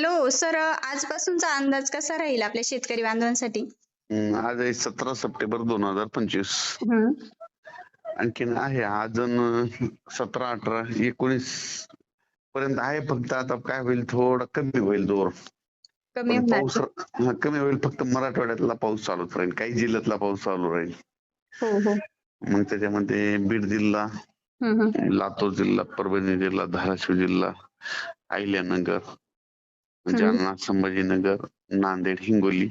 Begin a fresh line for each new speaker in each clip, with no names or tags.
Hello sir आजपासूनचा अंदाज कसा राहील आपल्या शेतकरी बांधवांसाठी?
आज आहे सतरा सप्टेंबर दोन हजार पंचवीस. आणखीन आहे अजून सतरा अठरा एकोणीस पर्यंत आहे फक्त आता काय होईल थोडं कमी होईल जोर.
कमी
पाऊस कमी होईल फक्त मराठवाड्यातला पाऊस चालूच राहील काही जिल्ह्यातला पाऊस चालू राहील.
हो हो.
मग त्याच्यामध्ये बीड जिल्हा. लातूर जिल्हा परभणी जिल्हा धाराशिव जिल्हा अहिल्यानगर जालना संभाजीनगर नांदेड हिंगोली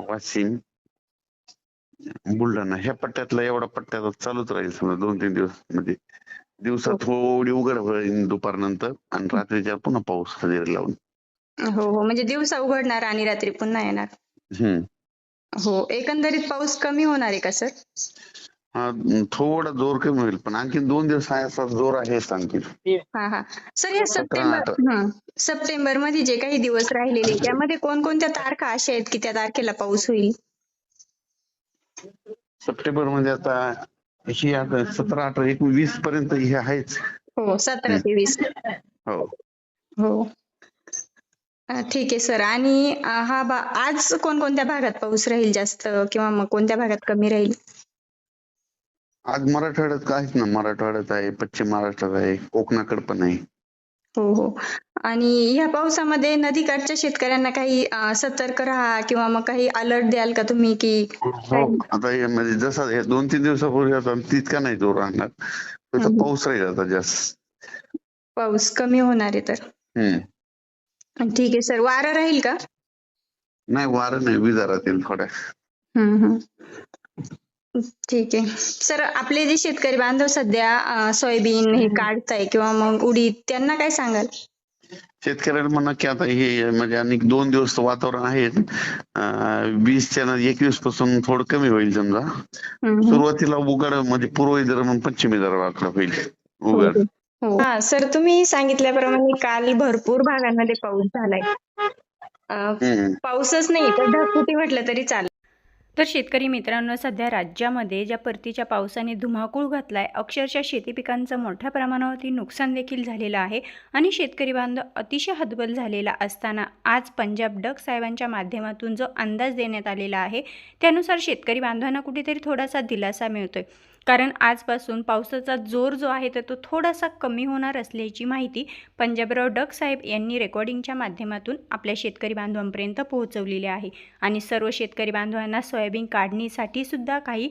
वाशिम बुलढाणा. ह्या पट्ट्यातला एवढा पट्ट्यात चालूच राहील समजा दोन तीन दिवस. म्हणजे दिवसात थोडी उघड होईल दुपारनंतर आणि रात्रीच्या पुन्हा पाऊस हजेरी लावून.
हो हो. म्हणजे दिवसा उघडणार आणि रात्री पुन्हा येणार. हो. एकंदरीत पाऊस कमी होणार आहे का सर?
हा थोडा जोर कमी होईल पण आणखीन दोन दिवस आहे असा जोर आहेच आणखी
हा हा. सर या सप्टेंबर. सप्टेंबरमध्ये जे काही दिवस राहिलेले त्यामध्ये कोणकोणत्या तारखा अशा आहेत की त्या तारखेला पाऊस होईल?
सप्टेंबरमध्ये आता ही आता सतरा अठरा एकवीस वीस पर्यंत हे आहेच.
हो सतरा ते वीस.
हो.
हो. ठीक आहे सर. आणि हा बा आज कोणकोणत्या भागात पाऊस राहील जास्त किंवा मग कोणत्या भागात कमी राहील?
आज मराठवाड्यात आहेच ना मराठवाड्यात आहे पश्चिम महाराष्ट्रात आहे कोकणाकडे पण आहे
हो हो. आणि ह्या पावसामध्ये नदीकाठच्या शेतकऱ्यांना काही अं, सतर्क राहा किंवा मग काही अलर्ट द्याल का तुम्ही की
हो आता हे म्हणजे जसा हे दोन तीन दिवसापूर्वी होता तितका नाही जोर राहणार
हम्म.
पाऊस राहील आता जास्त.
पाऊस कमी होणार आहे तर.
हम्म.
ठीक आहे सर. वारं राहील का?
नाही वारं नाही. विजा राहतील थोड्या.
हम्म, हम्म. ठीक आहे. सर आपले जे शेतकरी बांधव सध्या सोयाबीन हे काढताय किंवा मग उडीद त्यांना काय सांगाल?
शेतकऱ्याला म्हणा की आता हे म्हणजे आणि दोन दिवस वातावरण आहे. अं, वीसच्या ना एकवीसपासून थोडं कमी होईल समजा. सुरुवातीला उघड म्हणजे पूर्व विदर्भ आणि पश्चिम विदर्भाकडे होईल. उघड.
हो. हा सर तुम्ही सांगितल्याप्रमाणे काल भरपूर भागांमध्ये पाऊस झालाय. पाऊसच नाही तर ढगफुटी म्हटलं तरी चालेल.
तर शेतकरी मित्रांनो सध्या राज्यामध्ये ज्या परतीच्या पावसाने धुमाकूळ घातला आहे अक्षरशः शेती पिकांचं मोठ्या प्रमाणावरती नुकसान देखील झालेलं आहे आणि शेतकरी बांधव अतिशय हतबल झालेला असताना आज पंजाब डक साहेबांच्या माध्यमातून जो अंदाज देण्यात आलेला आहे त्यानुसार शेतकरी बांधवांना कुठेतरी थोडासा दिलासा मिळतोय. कारण आजपासून पावसाचा जोर जो आहे तर तो थोडासा कमी होणार असल्याची माहिती पंजाबराव डक साहेब यांनी रेकॉर्डिंगच्या माध्यमातून आपल्या शेतकरी बांधवांपर्यंत पोहोचवलेली आहे. आणि सर्व शेतकरी बांधवांना सोयाबीन काढणीसाठी सुद्धा काही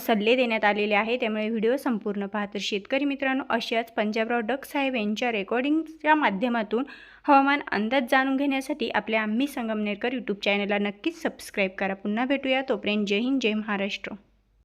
सल्ले देण्यात आलेले आहे. त्यामुळे व्हिडिओ संपूर्ण पहा तर शेतकरी मित्रांनो अशाच पंजाबराव डक साहेब यांच्या रेकॉर्डिंगच्या माध्यमातून हवामान अंदाज जाणून घेण्यासाठी आपल्या आम्ही संगमनेरकर यूट्यूब चॅनलला नक्कीच सबस्क्राईब करा. पुन्हा भेटूया. तोपर्यंत जय हिंद जय महाराष्ट्र.